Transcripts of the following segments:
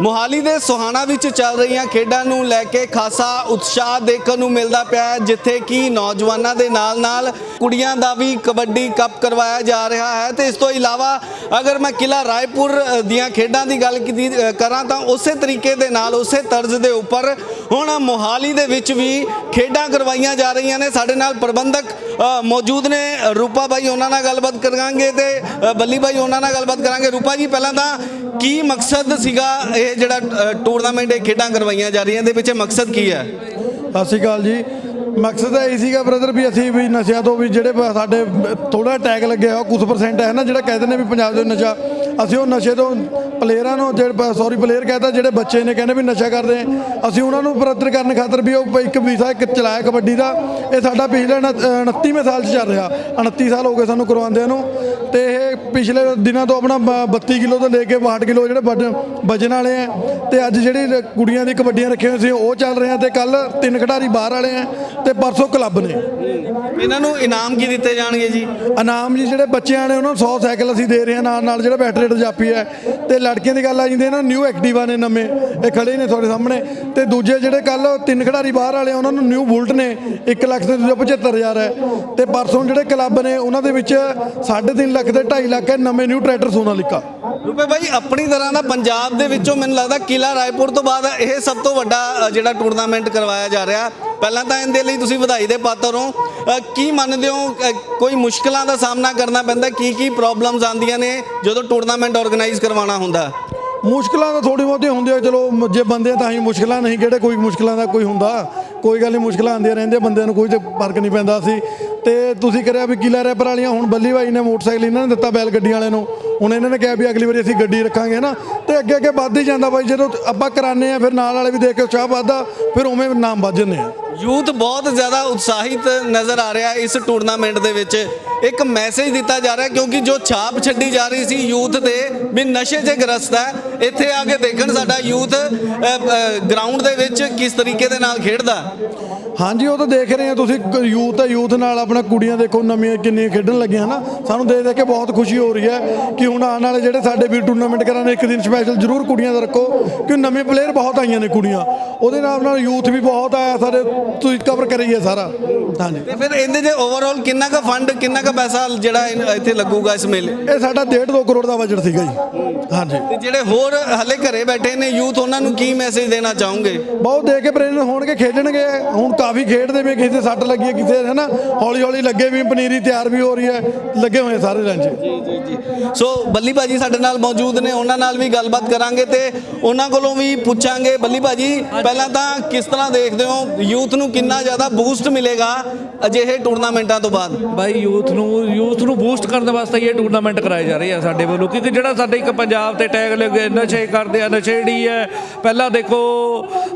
ਮੋਹਾਲੀ ਦੇ ਸੋਹਾਣਾ ਵਿੱਚ ਚੱਲ ਰਹੀਆਂ ਖੇਡਾਂ ਨੂੰ ਲੈ ਕੇ ਖਾਸਾ ਉਤਸ਼ਾਹ ਦੇਖਣ ਨੂੰ ਮਿਲਦਾ ਪਿਆ ਹੈ, ਜਿੱਥੇ ਕਿ ਨੌਜਵਾਨਾਂ ਦੇ ਨਾਲ-ਨਾਲ ਕੁੜੀਆਂ ਦਾ ਵੀ ਕਬੱਡੀ ਕੱਪ ਕਰਵਾਇਆ ਜਾ ਰਿਹਾ ਹੈ। ਤੇ ਇਸ ਤੋਂ ਇਲਾਵਾ ਅਗਰ ਮੈਂ ਕਿਲਾ ਰਾਏਪੁਰ ਦੀਆਂ ਖੇਡਾਂ ਦੀ ਗੱਲ ਕੀਤੀ ਕਰਾਂ ਤਾਂ ਉਸੇ ਤਰੀਕੇ ਦੇ ਨਾਲ, ਉਸੇ ਤਰਜ਼ ਦੇ ਉੱਪਰ ਹੁਣ ਮੋਹਾਲੀ ਦੇ ਵਿੱਚ ਵੀ ਖੇਡਾਂ ਕਰਵਾਈਆਂ ਜਾ ਰਹੀਆਂ ਨੇ। ਸਾਡੇ ਨਾਲ ਪ੍ਰਬੰਧਕ ਮੌਜੂਦ ਨੇ। ਰੂਪਾ ਬਾਈ ਉਹਨਾਂ ਨਾਲ ਗੱਲਬਾਤ ਕਰਾਂਗੇ ਤੇ ਬੱਲੀ ਬਾਈ ਉਹਨਾਂ ਨਾਲ ਗੱਲਬਾਤ ਕਰਾਂਗੇ। ਰੂਪਾ ਜੀ, ਪਹਿਲਾਂ ਤਾਂ ਕੀ ਮਕਸਦ ਸੀਗਾ ਇਹ ਜਿਹੜਾ ਟੂਰਨਾਮੈਂਟ ਇਹ ਖੇਡਾਂ ਕਰਵਾਈਆਂ ਜਾ ਰਹੀਆਂ? ਦੇ ਪਿੱਛੇ ਮਕਸਦ ਕੀ ਹੈ? ਸਤਿ ਸ਼੍ਰੀ ਅਕਾਲ ਜੀ। ਮਕਸਦ ਤਾਂ ਇਹ ਸੀਗਾ ਬ੍ਰਦਰ ਵੀ ਅਸੀਂ ਵੀ ਨਸ਼ਿਆਂ ਤੋਂ ਵੀ ਜਿਹੜੇ ਸਾਡੇ ਥੋੜਾ ਟੈਗ ਲੱਗਿਆ ਹੋਇਆ ਕੁਝ ਪਰਸੈਂਟ ਹੈ ਨਾ, ਜਿਹੜਾ ਕਹਿੰਦੇ ਨੇ ਵੀ ਪੰਜਾਬ ਦੇ ਨਸ਼ਾ ਅਸੀਂ ਉਹ ਨਸ਼ੇ ਤੋਂ ਪਲੇਅਰਾਂ ਨੂੰ ਜਿਹੜੇ ਸੌਰੀ ਪਲੇਅਰ ਕਹਿੰਦਾ ਜਿਹੜੇ ਬੱਚੇ ਨੇ ਕਹਿੰਦੇ ਵੀ ਨਸ਼ਾ ਕਰਦੇ ਆ, ਅਸੀਂ ਉਹਨਾਂ ਨੂੰ ਬਰਤਰ ਕਰਨ ਖਾਤਰ ਵੀ ਉਹ ਇੱਕ ਵੀਸਾ ਇੱਕ ਚਲਾਇਆ ਕਬੱਡੀ ਦਾ। ਇਹ ਸਾਡਾ ਪਿਛਲੇ 29ਵੇਂ ਸਾਲ 'ਚ ਚੱਲ ਰਿਹਾ। 29 ਸਾਲ ਹੋ ਗਏ ਸਾਨੂੰ ਕਰਵਾਉਂਦਿਆਂ ਨੂੰ। ਤੇ ਇਹ ਪਿਛਲੇ ਦਿਨਾਂ ਤੋਂ ਆਪਣਾ ਬ- 32 ਕਿਲੋ ਤੋਂ ਲੈ ਕੇ 62 ਕਿਲੋ ਜਿਹੜੇ ਵਜਨ- ਵਾਲੇ ਆ। ਤੇ ਅੱਜ ਜਿਹੜੀ ਕੁੜੀਆਂ ਦੀ ਕਬੱਡੀਆਂ ਰੱਖੀਆਂ ਹੋਈਆਂ ਸੀ ਉਹ ਚੱਲ ਰਹੇ ਆ ਤੇ ਕੱਲ ਤਿੰਨ ਖਿਡਾਰੀ ਬਾਹਰ ਵਾਲੇ ਆ ਤੇ ਪਰਸੋਂ ਕਲੱਬ ਨੇ। ਇਹਨਾਂ ਨੂੰ ਇਨਾਮ ਕੀ ਦਿੱਤੇ ਜਾਣਗੇ ਜੀ? ਇਨਾਮ ਜੀ ਜਿਹੜੇ ਬੱਚਿਆਂ ਨੇ ਉਹਨਾਂ ਨੂੰ 100 ਸਾਈਕਲ ਅਸੀਂ ਦੇ ਰਹੇ ਹਾਂ ਨਾਲ ਨਾਲ ਜਿਹੜਾ ਬੈਟਰੀ ਜਾਪੀ ਹੈ ਤੇ ਲੜਕੀਆਂ ਦੀ ਗੱਲ ਆ ਜਾਂਦੀ ਨਾ ਨਿਊ ਐਕਟਿਵਾ ਨੇ ਨਵੇਂ, ਇਹ ਖੜੇ ਨੇ ਤੁਹਾਡੇ ਸਾਹਮਣੇ। ਤੇ ਦੂਜੇ ਜਿਹੜੇ ਕੱਲ ਤਿੰਨ ਖਿਡਾਰੀ ਬਾਹਰ ਵਾਲੇ ਉਹਨਾਂ ਨੂੰ ਨਿਊ ਬੁਲਟ ਨੇ 1 ਲੱਖ ਤੇ 75000 ਹੈ। ਤੇ ਪਰਸੋਂ ਜਿਹੜੇ ਕਲੱਬ ਨੇ, ਉਹਨਾਂ ਦੇ ਵਿੱਚ 3.5 ਲੱਖ ਤੇ 2.5 ਲੱਖ ਹੈ ਨਵੇਂ ਨਿਊ ਟਰੈਕਟਰ ਸੋਨਾਲੀਕਾ। ਰੂਪੇ ਭਾਈ, ਆਪਣੀ ਤਰ੍ਹਾਂ ਦਾ ਪੰਜਾਬ ਦੇ ਵਿੱਚੋਂ ਮੈਨੂੰ ਲੱਗਦਾ ਕਿਲਾ ਰਾਏਪੁਰ ਤੋਂ ਬਾਅਦ ਇਹ ਸਭ ਤੋਂ ਵੱਡਾ ਜਿਹੜਾ ਟੂਰਨਾਮੈਂਟ ਕਰਵਾਇਆ ਜਾ ਰਿਹਾ। ਪਹਿਲਾਂ ਤਾਂ ਇਹਦੇ ਲਈ ਤੁਸੀਂ ਵਧਾਈ ਦੇ ਪਾਤਰ ਹੋ। ਅ, ਕੀ ਮੰਨਦੇ ਹੋ? ਅ, ਕੋਈ ਮੁਸ਼ਕਲਾਂ ਦਾ ਸਾਹਮਣਾ ਕਰਨਾ ਪੈਂਦਾ। ਕੀ ਕੀ ਪ੍ਰੋਬਲਮਸ ਆਉਂਦੀਆਂ ਨੇ ਜਦੋਂ ਟੂਰਨਾਮੈਂਟ ਆਰਗੇਨਾਈਜ਼ ਕਰਵਾਉਣਾ ਹੁੰਦਾ? ਮੁਸ਼ਕਲਾਂ ਤਾਂ ਥੋੜੀ ਬਹੁਤੀ ਹੁੰਦੀਆਂ। ਚਲੋ ਮ- ਜੇ ਬੰਦੇ ਆ ਤਾਂ ਹੀ ਮੁਸ਼ਕਲਾਂ ਨਹੀਂ ਕਿਹੜੇ ਕੋਈ ਮੁਸ਼ਕਲਾਂ ਦਾ ਕੋਈ ਹੁੰਦਾ? ਕੋਈ ਗੱਲ ਨਹੀਂ ਮੁਸ਼ਕਲਾਂ ਆਉਂਦੀਆਂ ਰਹਿੰਦੀਆਂ। ਬੰਦਿਆਂ ਨੂੰ ਕੋਈ ਤੇ ਫ਼ਰਕ ਨਹੀਂ ਪੈਂਦਾ। ਸੀ ਤੇ ਤੁਸੀਂ ਕਰਿਆ ਵੀ ਕਿਲਾ ਰੈਪਰ ਵਾਲੀਆਂ, ਹੁਣ ਬੱਲੀ ਭਾਈ ਨੇ ਮੋਟਰਸਾਈਕਲ ਇਹਨਾਂ ਨੇ ਦਿੱਤਾ ਬੈਲ ਗੱਡੀਆਂ ਵਾਲੇ ਨੂੰ। ਹੁਣ ਇਹਨਾਂ ਨੇ ਕਿਹਾ ਵੀ ਅਗਲੀ ਵਾਰੀ ਅਸੀਂ ਗੱਡੀ ਰੱਖਾਂਗੇ ਨਾ। ਤੇ ਅੱਗੇ ਅੱਗੇ ਵੱਧ ਹੀ ਜਾਂਦਾ ਬਾਈ, ਜਦੋਂ ਆਪਾਂ ਕਰਾਨੇ ਆ ਫਿਰ ਨਾਲ ਵਾਲੇ ਵੀ ਦੇਖ ਕੇ ਉਤਸ਼ਾਹ ਵੱਧਦਾ, ਫਿਰ ਉਵੇਂ ਨਾਮ ਵੱਧ ਜਾਂਦੇ ਆ। ਯੂਥ ਬਹੁਤ ਜ਼ਿਆਦਾ ਉਤਸ਼ਾਹਿਤ ਨਜ਼ਰ ਆ ਰਿਹਾ ਇਸ ਟੂਰਨਾਮੈਂਟ ਦੇ ਵਿੱਚ। ਇੱਕ ਮੈਸੇਜ ਦਿੱਤਾ ਜਾ ਰਿਹਾ, ਕਿਉਂਕਿ ਜੋ ਛਾਪ ਛੱਡੀ ਜਾ ਰਹੀ ਸੀ ਯੂਥ ਦੇ ਵੀ ਨਸ਼ੇ 'ਚ ਗ੍ਰਸਤ ਹੈ, ਇੱਥੇ ਆ ਕੇ ਦੇਖਣ ਸਾਡਾ ਯੂਥ ਗਰਾਊਂਡ ਦੇ ਵਿੱਚ ਕਿਸ ਤਰੀਕੇ ਦੇ ਨਾਲ ਖੇਡਦਾ। ਹਾਂਜੀ ਉਹ ਤਾਂ ਦੇਖ ਰਹੇ ਆ ਤੁਸੀਂ ਯੂਥ ਹੈ ਯੂਥ ਨਾਲ ਆਪਣਾ ਕੁੜੀਆਂ ਦੇਖੋ ਨਵੀਆਂ ਕਿੰਨੀਆਂ ਖੇਡਣ ਲੱਗੀਆਂ ਨਾ ਸਾਨੂੰ ਦੇਖ ਦੇਖ ਕੇ ਬਹੁਤ ਖੁਸ਼ੀ ਹੋ ਰਹੀ ਹੈ ਕਿ ਹੁਣ ਆਉਣ ਵਾਲੇ ਜਿਹੜੇ ਸਾਡੇ ਵੀ ਟੂਰਨਾਮੈਂਟ ਕਰਾਂਗੇ ਇੱਕ ਦਿਨ ਸਪੈਸ਼ਲ ਜ਼ਰੂਰ ਕੁੜੀਆਂ ਦਾ ਰੱਖੋ ਕਿ ਨਵੇਂ ਪਲੇਅਰ ਬਹੁਤ ਆਈਆਂ ਨੇ ਕੁੜੀਆਂ। ਉਹਦੇ ਨਾਲ ਨਾਲ ਯੂਥ ਵੀ ਬਹੁਤ ਆਇਆ ਸਾਰੇ ਤੁਸੀਂ ਕਵਰ ਕਰੀਏ ਸਾਰਾ। ਹਾਂਜੀ। ਤੇ ਫਿਰ ਇਹਦੇ 'ਚ ਓਵਰਆਲ ਕਿੰਨਾ ਕੁ ਫੰਡ ਕਿੰਨਾ ਕੁ ਪੈਸਾ ਜਿਹੜਾ ਇੱਥੇ ਲੱਗੂਗਾ ਇਸ ਮੇਲੇ? ਇਹ ਸਾਡਾ 1.5 2 ਕਰੋੜ ਦਾ ਬਜਟ ਸੀਗਾ ਜੀ। ਹਾਂਜੀ। ਤੇ ਜਿਹੜੇ ਹੋਰ ਹਲੇ ਘਰੇ ਬੈਠੇ ਨੇ ਯੂਥ ਉਹਨਾਂ ਨੂੰ ਕੀ ਮੈਸੇਜ ਦੇਣਾ ਚਾਹੋਗੇ? ਬਹੁਤ ਦੇਖ ਕੇ ਪ੍ਰੇਰਿਤ ਹੋਣਗੇ ਖੇਡਣਗੇ ਹੁਣ ਕਾਫੀ ਖੇਡਦੇ ਵੀ ਕਿਸੇ ਸੱਟ ਲੱਗੀ ਹੈ ਕਿਸੇ ਦੇ ਹਨਾ? ਹੌਲੀ ਹੌਲੀ ਲੱਗੇ ਵੀ ਪਨੀਰੀ ਤਿਆਰ ਵੀ ਹੋ ਰਹੀ ਹੈ ਲੱਗੇ ਹੋਏ ਸਾਰੇ 'ਚ ਜੀ ਜੀ ਜੀ। ਸੋ ਬੱਲੀ ਭਾਜੀ ਸਾਡੇ ਨਾਲ ਮੌਜੂਦ ਨੇ ਉਹਨਾਂ ਨਾਲ ਵੀ ਗੱਲਬਾਤ ਕਰਾਂਗੇ ਤੇ ਉਹਨਾਂ ਕੋਲੋਂ ਵੀ ਪੁੱਛਾਂਗੇ। ਬੱਲੀ ਭਾਜੀ ਪਹਿਲਾਂ ਤਾਂ ਕਿਸ ਤਰ੍ਹਾਂ ਦੇਖਦੇ ਹੋ ਯੂਥ ਨੂੰ ਕਿੰਨਾ ਜ਼ਿਆਦਾ ਬੂਸਟ ਮਿਲੇਗਾ ਅਜਿਹੇ ਟੂਰਨਾਮੈਂਟਾਂ ਤੋਂ ਬਾਅਦ? ਬਾਈ ਯੂਥ ਨੂੰ ਯੂਥ ਨੂੰ ਬੂਸਟ ਕਰਨ ਵਾਸਤੇ ਹੀ ਇਹ ਟੂਰਨਾਮੈਂਟ ਕਰਾਏ ਜਾ ਰਹੇ ਆ ਸਾਡੇ ਵੱਲੋਂ ਕਿਉਂਕਿ ਜਿਹੜਾ ਸਾਡੇ ਇੱਕ ਪੰਜਾਬ ਤੇ ਟੈਗ ਲੱਗੇ ਨਸ਼ੇ ਕਰਦੇ ਆ ਨਸ਼ੇੜੀ ਹੈ। ਪਹਿਲਾਂ ਦੇਖੋ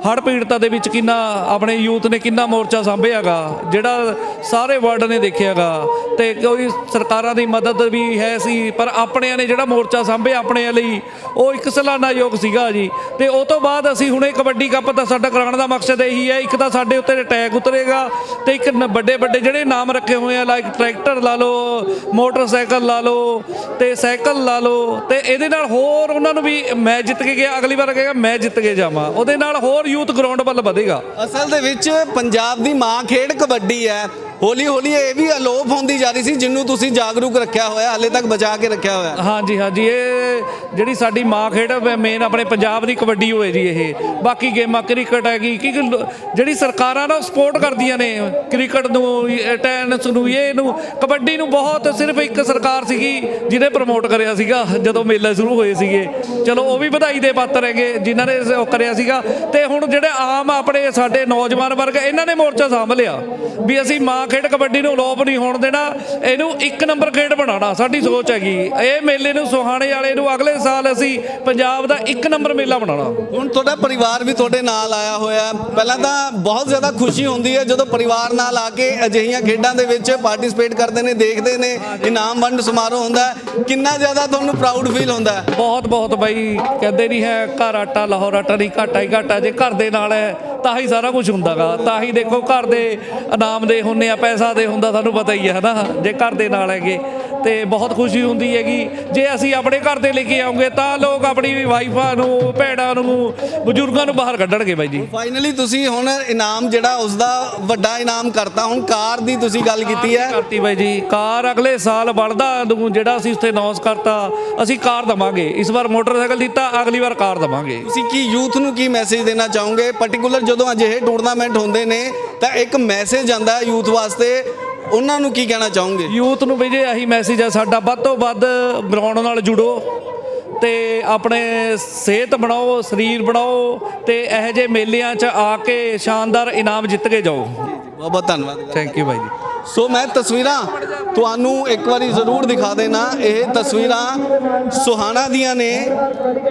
ਹੜ੍ਹ ਪੀੜਤਾਂ ਦੇ ਵਿੱਚ ਕਿੰਨਾ ਆਪਣੇ ਯੂਥ ਨੇ ਕਿੰਨਾ ਮੋਰਚਾ ਸਾਂਭਿਆਗਾ, ਜਿਹੜਾ ਸਾਰੇ ਵਰਲਡ ਨੇ ਦੇਖਿਆਗਾ, ਤੇ ਕੋਈ ਸਰਕਾਰਾਂ ਦੀ ਮਦਦ ਵੀ ਹੈ ਸੀ, ਪਰ ਆਪਣਿਆਂ ਨੇ ਜਿਹੜਾ ਮੋਰਚਾ ਸਾਂਭਿਆ ਆਪਣਿਆਂ ਲਈ, ਉਹ ਇੱਕ ਸਲਾਨਾ ਯੋਗ ਸੀਗਾ ਜੀ। ਤੇ ਉਹ ਤੋਂ ਬਾਅਦ ਅਸੀਂ ਹੁਣੇ ਕਬੱਡੀ ਕੱਪ ਦਾ ਸਾਡਾ ਕਰਾਉਣ ਦਾ ਮਕਸਦ ਇਹੀ ਹੈ, ਇੱਕ ਤਾਂ ਸਾਡੇ ਉੱਤੇ ਟੈਗ ਉਤਰੇਗਾ, ਤੇ ਇੱਕ ਵੱਡੇ ਵੱਡੇ ਜਿਹੜੇ ਨਾਮ ਰੱਖੇ ਹੋਏ ਆ ਲਾਈਕ ਟਰੈਕਟਰ ਲਾ ਲਓ ਮੋਟਰਸਾਈਕਲ ਲਾ ਲਓ, ਤੇ ਸਾਈਕਲ ਲਾ ਲਓ, ਤੇ ਇਹਦੇ ਨਾਲ ਹੋਰ ਉਹਨਾਂ ਨੂੰ ਵੀ ਮੈਂ ਜਿੱਤ ਕੇ ਗਿਆ, ਅਗਲੀ ਵਾਰ ਕਹੇਗਾ ਮੈਂ ਜਿੱਤ ਕੇ ਜਾਵਾਂ। ਉਹਦੇ ਨਾਲ ਹੋਰ ਯੂਥ ਗਰਾਊਂਡ ਵੱਲ ਵਧੇਗਾ। ਅਸਲ ਦੇ ਵਿੱਚ ਪੰਜਾਬ ਦੀ ਮਾਂ ਖੇਡ ਕਬੱਡੀ ਹੈ। ਹੌਲੀ ਹੌਲੀ ਇਹ ਵੀ ਅਲੋਪ ਹੁੰਦੀ ਜਾ ਰਹੀ ਸੀ ਜਿਹਨੂੰ ਤੁਸੀਂ ਜਾਗਰੂਕ ਰੱਖਿਆ ਹੋਇਆ, ਹਾਲੇ ਤੱਕ ਬਚਾ ਕੇ ਰੱਖਿਆ ਹੋਇਆ। ਹਾਂਜੀ ਹਾਂਜੀ, ਇਹ ਜਿਹੜੀ ਸਾਡੀ ਮਾਂ ਖੇਡ ਮੇਨ ਆਪਣੇ ਪੰਜਾਬ ਦੀ ਕਬੱਡੀ ਹੋਏ ਜੀ ਇਹ। ਬਾਕੀ ਗੇਮਾਂ ਕ੍ਰਿਕਟ ਹੈਗੀ, ਕਿ ਕਿ ਜਿਹੜੀ ਸਰਕਾਰਾਂ ਨਾ ਸਪੋਰਟ ਕਰਦੀਆਂ ਨੇ, ਕ੍ਰਿਕਟ ਨੂੰ ਇਹ ਟੈਨਿਸ ਨੂੰ, ਇਹ ਨੂੰ, ਕਬੱਡੀ ਨੂੰ ਬਹੁਤ ਸਿਰਫ ਇੱਕ ਸਰਕਾਰ ਸੀਗੀ, ਜਿਹਨੇ ਪ੍ਰਮੋਟ ਕਰਿਆ ਸੀਗਾ, ਜਦੋਂ ਮੇਲੇ ਸ਼ੁਰੂ ਹੋਏ ਸੀਗੇ। ਚਲੋ, ਉਹ ਵੀ ਵਧਾਈ ਦੇ ਪਾਤਰ ਹੈਗੇ, ਜਿਨ੍ਹਾਂ ਨੇ ਉਹ ਕਰਿਆ ਸੀਗਾ। ਤੇ ਹੁਣ ਜਿਹੜੇ ਆਮ ਆਪਣੇ ਸਾਡੇ ਨੌਜਵਾਨ ਵਰਗ, ਇਹਨਾਂ ਨੇ ਮੋਰਚਾ ਸਾਂਭ ਲਿਆ, ਵੀ ਅਸੀਂ ਮਾਂ ਖੇਡ ਕਬੱਡੀ ਨੂੰ ਲੋਪ ਨਹੀਂ ਹੋਣ ਦੇਣਾ ਇਹਨੂੰ ਇੱਕ ਨੰਬਰ ਖੇਡ ਬਣਾਉਣਾ ਸਾਡੀ ਸੋਚ ਹੈਗੀ ਇਹ ਮੇਲੇ ਨੂੰ ਸੁਹਾਣੇ ਵਾਲੇ ਨੂੰ ਅਗਲੇ ਸਾਲ ਅਸੀਂ ਪੰਜਾਬ ਦਾ ਇੱਕ ਨੰਬਰ ਮੇਲਾ ਬਣਾਉਣਾ ਹੁਣ ਤੁਹਾਡਾ ਪਰਿਵਾਰ ਵੀ ਤੁਹਾਡੇ ਨਾਲ ਆਇਆ ਹੋਇਆ। ਪਹਿਲਾਂ ਤਾਂ ਬਹੁਤ ਜ਼ਿਆਦਾ ਖੁਸ਼ੀ ਹੁੰਦੀ ਹੈ ਜਦੋਂ ਪਰਿਵਾਰ ਨਾਲ ਆ ਕੇ ਅਜਿਹੀਆਂ ਖੇਡਾਂ ਦੇ ਵਿੱਚ ਪਾਰਟਿਸਿਪੇਟ ਕਰਦੇ ਨੇ ਦੇਖਦੇ ਨੇ ਇਨਾਮ ਵੰਡ ਸਮਾਰੋਹ ਹੁੰਦਾ। ਕਿੰਨਾ ਜ਼ਿਆਦਾ ਤੁਹਾਨੂੰ ਪ੍ਰਾਊਡ ਫੀਲ ਹੁੰਦਾ ਬਹੁਤ ਬਹੁਤ ਬਾਈ ਕਹਿੰਦੇ ਨਹੀਂ ਹੈ ਘਰ ਆਟਾ ਲਾਹੌਰ ਆਟਾ ਨਹੀਂ ਘਾਟਾ ਹੀ ਘਾਟਾ ਜੇ ਘਰ ਦੇ ਨਾਲ ਹੈ ਤਾਂ ਹੀ ਸਾਰਾ ਕੁਝ ਹੁੰਦਾਗਾ। ਤਾਂ ਹੀ ਦੇਖੋ ਘਰ ਦੇ ਇਨਾਮ ਦੇ ਹੁੰਨੇ ਆ, ਪੈਸਾ ਦੇ ਹੁੰਦਾ ਸਾਨੂੰ ਪਤਾ ਹੀ ਹੈ ਨਾ ਜੇ ਘਰ ਦੇ ਨਾਲ ਹੈਗੇ। ਤੇ ਬਹੁਤ ਖੁਸ਼ੀ ਹੁੰਦੀ ਹੈਗੀ। ਜੇ ਅਸੀਂ ਆਪਣੇ ਘਰ ਤੇ ਲੈ ਕੇ ਆਉਂਗੇ ਤਾਂ ਲੋਕ ਆਪਣੀ ਵਾਈਫਾਂ ਨੂੰ ਭੈਣਾਂ ਨੂੰ ਬਜ਼ੁਰਗਾਂ ਨੂੰ ਬਾਹਰ ਕੱਢਣਗੇ ਬਾਈ ਜੀ। ਫਾਈਨਲੀ ਤੁਸੀਂ ਹੁਣ ਇਨਾਮ ਜਿਹੜਾ ਉਸ ਦਾ ਵੱਡਾ ਇਨਾਮ ਕਰਤਾ ਹੁਣ ਕਾਰ ਦੀ ਤੁਸੀਂ ਗੱਲ ਕੀਤੀ ਹੈ। ਕਰਤੀ ਬਾਈ ਜੀ। ਕਾਰ ਅਗਲੇ ਸਾਲ ਬਣਦਾ ਨੂੰ ਜਿਹੜਾ ਅਸੀਂ ਉੱਥੇ ਅਨਾਉਂਸ ਕਰਤਾ ਅਸੀਂ ਕਾਰ ਦਵਾਂਗੇ। ਇਸ ਵਾਰ ਮੋਟਰਸਾਈਕਲ ਦਿੱਤਾ ਅਗਲੀ ਵਾਰ ਕਾਰ ਦਵਾਂਗੇ। ਤੁਸੀਂ ਕੀ ਯੂਥ ਨੂੰ ਕੀ ਮੈਸੇਜ ਦੇਣਾ ਚਾਹੋਗੇ? ਪਾਰਟਿਕੂਲਰ ਜਦੋਂ ਅਜਿਹੇ ਟੂਰਨਾਮੈਂਟ ਹੁੰਦੇ ਨੇ ਤਾਂ ਇੱਕ ਮੈਸੇਜ ਜਾਂਦਾ ਹੈ ਯੂਥ ਵਾਸਤੇ ਉਹਨਾਂ ਨੂੰ ਕੀ ਕਹਿਣਾ ਚਾਹੋਗੇ? ਯੂਥ ਨੂੰ ਵੀ ਜੇ ਆਹੀ ਮੈਸੇਜ ਆ ਸਾਡਾ ਵੱਧ ਤੋਂ ਵੱਧ ਗਰਾਊਂਡ ਨਾਲ ਜੁੜੋ ਤੇ ਆਪਣੇ ਸਿਹਤ ਬਣਾਓ ਸਰੀਰ ਬਣਾਓ ਤੇ ਇਹੋ ਜਿਹੇ ਮੇਲਿਆਂ 'ਚ ਆ ਕੇ ਸ਼ਾਨਦਾਰ ਇਨਾਮ ਜਿੱਤ ਕੇ ਜਾਓ। ਬਹੁਤ ਬਹੁਤ ਧੰਨਵਾਦ। ਥੈਂਕ ਯੂ ਬਾਈ ਜੀ। ਸੋ ਮੈਂ ਤਸਵੀਰਾਂ ਤੁਹਾਨੂੰ ਇੱਕ ਵਾਰੀ ਜ਼ਰੂਰ ਦਿਖਾ ਦੇਣਾ। ਇਹ ਤਸਵੀਰਾਂ ਸੁਹਾਣਾ ਦੀਆਂ ਨੇ।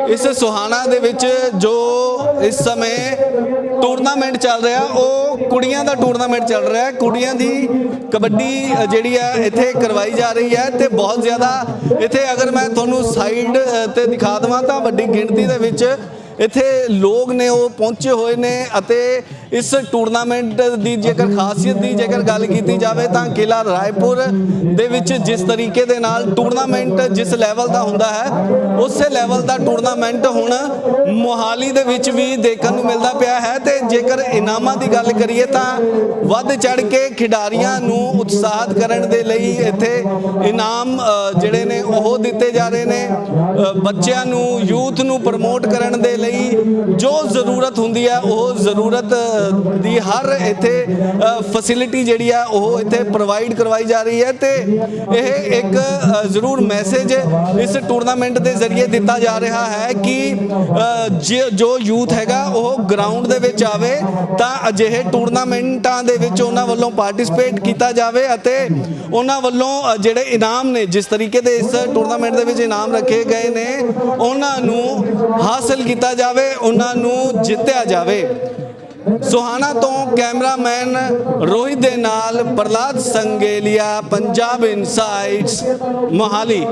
ਇਸ ਸੁਹਾਣਾ ਦੇ ਵਿੱਚ ਜੋ ਇਸ ਸਮੇਂ ਟੂਰਨਾਮੈਂਟ ਚੱਲ ਰਿਹਾ, ਉਹ ਕੁੜੀਆਂ ਦਾ ਟੂਰਨਾਮੈਂਟ ਚੱਲ ਰਿਹਾ ਹੈ। ਕੁੜੀਆਂ ਦੀ ਕਬੱਡੀ ਜਿਹੜੀ ਹੈ, ਇੱਥੇ ਕਰਵਾਈ ਜਾ ਰਹੀ ਹੈ ਤੇ ਬਹੁਤ ਜ਼ਿਆਦਾ ਇੱਥੇ ਅਗਰ ਮੈਂ ਤੁਹਾਨੂੰ ਸਾਈਡ ਤੇ ਦਿਖਾ ਦਵਾਂ ਤਾਂ ਵੱਡੀ ਗਿਣਤੀ ਦੇ ਵਿੱਚ ਇੱਥੇ ਲੋਕ ਨੇ, ਉਹ ਪਹੁੰਚੇ ਹੋਏ ਨੇ ਅਤੇ ਇਸ ਟੂਰਨਾਮੈਂਟ ਦੀ ਜੇਕਰ ਖਾਸੀਅਤ ਦੀ ਜੇਕਰ ਗੱਲ ਕੀਤੀ ਜਾਵੇ ਤਾਂ ਕਿਲਾ ਰਾਏਪੁਰ ਦੇ ਵਿੱਚ ਜਿਸ ਤਰੀਕੇ ਦੇ ਨਾਲ ਟੂਰਨਾਮੈਂਟ ਜਿਸ ਲੈਵਲ ਦਾ ਹੁੰਦਾ ਹੈ, ਉਸੇ ਲੈਵਲ ਦਾ ਟੂਰਨਾਮੈਂਟ ਹੁਣ ਮੋਹਾਲੀ ਦੇ ਵਿੱਚ ਵੀ ਦੇਖਣ ਨੂੰ ਮਿਲਦਾ ਪਿਆ ਹੈ ਤੇ ਜੇਕਰ ਇਨਾਮਾਂ ਦੀ ਗੱਲ ਕਰੀਏ ਤਾਂ ਵੱਧ ਚੜ ਕੇ ਖਿਡਾਰੀਆਂ ਨੂੰ ਉਤਸ਼ਾਹਿਤ ਕਰਨ ਦੇ ਲਈ ਇੱਥੇ ਇਨਾਮ ਜਿਹੜੇ ਨੇ ਉਹ ਦਿੱਤੇ ਜਾ ਰਹੇ ਨੇ। ਬੱਚਿਆਂ ਨੂੰ, ਯੂਥ ਨੂੰ ਪ੍ਰਮੋਟ ਕਰਨ ਦੇ ਲਈ ਜੋ ਜ਼ਰੂਰਤ ਹੁੰਦੀ ਹੈ, ਉਹ ਜ਼ਰੂਰਤ ਦੀ ਹਰ ਇੱਥੇ ਫੈਸਿਲਿਟੀ ਜਿਹੜੀ ਆ ਉਹ ਇੱਥੇ ਪ੍ਰੋਵਾਈਡ ਕਰਵਾਈ ਜਾ ਰਹੀ ਹੈ ਤੇ ਇਹ ਇੱਕ ਜ਼ਰੂਰ ਮੈਸੇਜ ਇਸ ਟੂਰਨਾਮੈਂਟ ਦੇ ਜ਼ਰੀਏ ਦਿੱਤਾ ਜਾ ਰਿਹਾ ਹੈ ਕਿ ਅ, ਜੋ ਯੂਥ ਹੈਗਾ ਉਹ ਗਰਾਊਂਡ ਦੇ ਵਿੱਚ ਆਵੇ ਤਾਂ ਅਜਿਹੇ ਟੂਰਨਾਮੈਂਟਾਂ ਦੇ ਵਿੱਚ ਉਹਨਾਂ ਵੱਲੋਂ ਪਾਰਟਿਸਿਪੇਟ ਕੀਤਾ ਜਾਵੇ ਅਤੇ ਉਹਨਾਂ ਵੱਲੋਂ ਜਿਹੜੇ ਇਨਾਮ ਨੇ ਜਿਸ ਤਰੀਕੇ ਦੇ ਇਸ ਟੂਰਨਾਮੈਂਟ ਦੇ ਵਿੱਚ ਇਨਾਮ ਰੱਖੇ ਗਏ ਨੇ ਉਹਨਾਂ ਨੂੰ ਹਾਸਲ ਕੀਤਾ ਜਾਵੇ ਉਹਨਾਂ ਨੂੰ ਜਿੱਤਿਆ ਜਾਵੇ। ਸੁਹਾਣਾ ਤੋਂ ਕੈਮਰਾਮੈਨ ਰੋਹਿਤ ਦੇ ਨਾਲ ਪ੍ਰਲਾਦ ਸੰਗੇਲੀਆ ਪੰਜਾਬ ਇਨਸਾਈਟਸ ਮੋਹਾਲੀ।